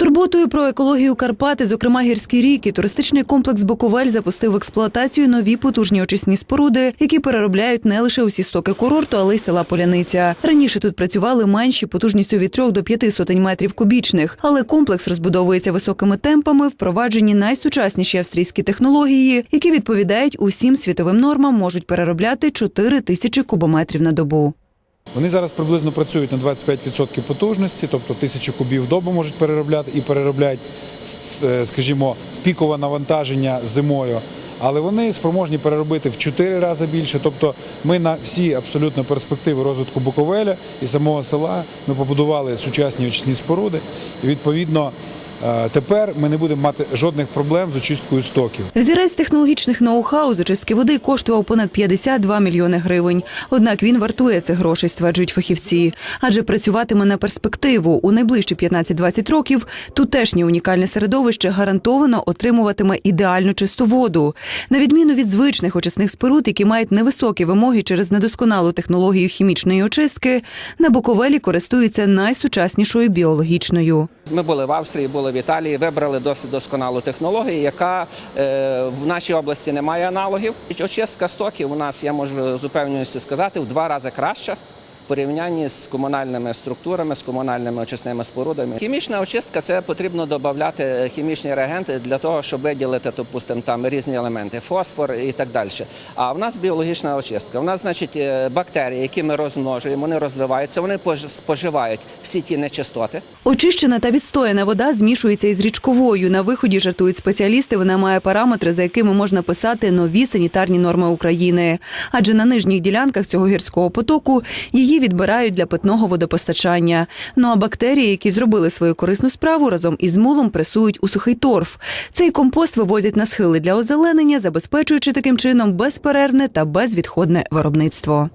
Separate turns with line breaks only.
турботою про екологію Карпати, зокрема гірські ріки, туристичний комплекс Буковель запустив в експлуатацію нові потужні очисні споруди, які переробляють не лише усі стоки курорту, але й села Поляниця. Раніше тут працювали менші потужністю від 3 до 5 сотень метрів кубічних, але комплекс розбудовується високими темпами, впроваджені найсучасніші австрійські технології, які відповідають усім світовим нормам, можуть переробляти 4 тисячі кубометрів на добу.
Вони зараз приблизно працюють на 25% потужності, тобто тисячу кубів добу можуть переробляти і переробляють, е, скажімо, в пікове навантаження зимою. Але вони спроможні переробити в 4 рази більше. Тобто ми на всі абсолютно перспективи розвитку Буковеля і самого села ми побудували сучасні очисні споруди. І відповідно тепер ми не будемо мати жодних проблем з очисткою стоків.
Взірець технологічних ноу-хау з очистки води коштував понад 52 мільйони гривень. Однак він вартує цих грошей, стверджують фахівці. Адже працюватиме на перспективу. У найближчі 15-20 років тутешнє унікальне середовище гарантовано отримуватиме ідеально чисту воду. На відміну від звичних очисних споруд, які мають невисокі вимоги через недосконалу технологію хімічної очистки, на Буковелі користуються найсучаснішою біологічною.
Ми були в Австрії, були в Італії, вибрали досить досконалу технологію, яка е, в нашій області не має аналогів. Очистка стоків у нас, я можу з упевненістю сказати, в два рази краща. Порівнянні з комунальними структурами, з комунальними очисними спорудами. Хімічна очистка це потрібно додати хімічні реагенти для того, щоб виділити, допустимо, там різні елементи, фосфор і так далі. А в нас біологічна очистка. У нас, значить, е, бактерії, які ми розмножуємо, вони розвиваються, вони пож- споживають всі ті нечистоти.
Очищена та відстояна вода змішується із річковою. На виході жартують спеціалісти. Вона має параметри, за якими можна писати нові санітарні норми України. Адже на нижніх ділянках цього гірського потоку відбирають для питного водопостачання. Ну а бактерії, які зробили свою корисну справу, разом із мулом пресують у сухий торф. Цей компост вивозять на схили для озеленення, забезпечуючи таким чином безперервне та безвідходне виробництво.